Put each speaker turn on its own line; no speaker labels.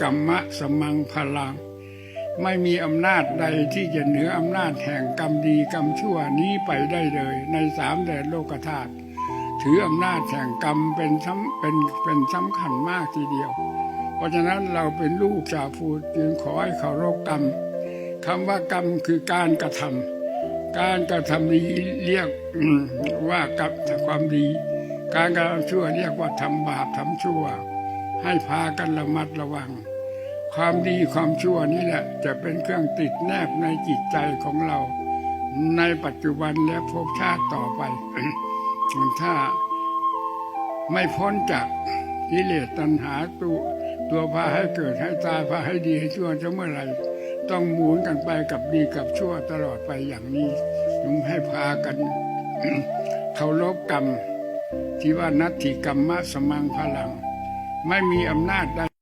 กรรมะสมังพลัง ไม่มีอำนาจใดที่จะเหนืออำนาจแห่งกรรมดีกรรมชั่วนี้ไปได้เลย ในสามแดนโลกธาตุถืออำนาจแห่งกรรมเป็นสำเป็นเป็นสำคัญมากทีเดียว เพราะฉะนั้นเราเป็นลูกชาวพุทธจึงขอให้เคารพกรรมคำว่ากรรมคือการกระทำการกระทำดีเรียกว่ากับความดี การกระทำชั่วเรียกว่าทำบาปทำชั่ว ให้พากันระมัดระวัง ความดีความชั่วนี่แหละ จะเป็นเครื่องติดแนบในจิตใจของเรา ในปัจจุบันและภพชาติต่อไป ถ้าไม่พ้นจากกิเลสตัณหาตัวตัวพาให้เกิดให้ตายพาให้ดีให้ชั่วจะเมื่อไหร่ต้องหมุนกันไปกับดีกับชั่วตลอดไปอย่างนี้จึงให้พากันเคารพกรรม ที่ว่านัตถิกรรมะสมังพลัง ไม่มีอำนาจได้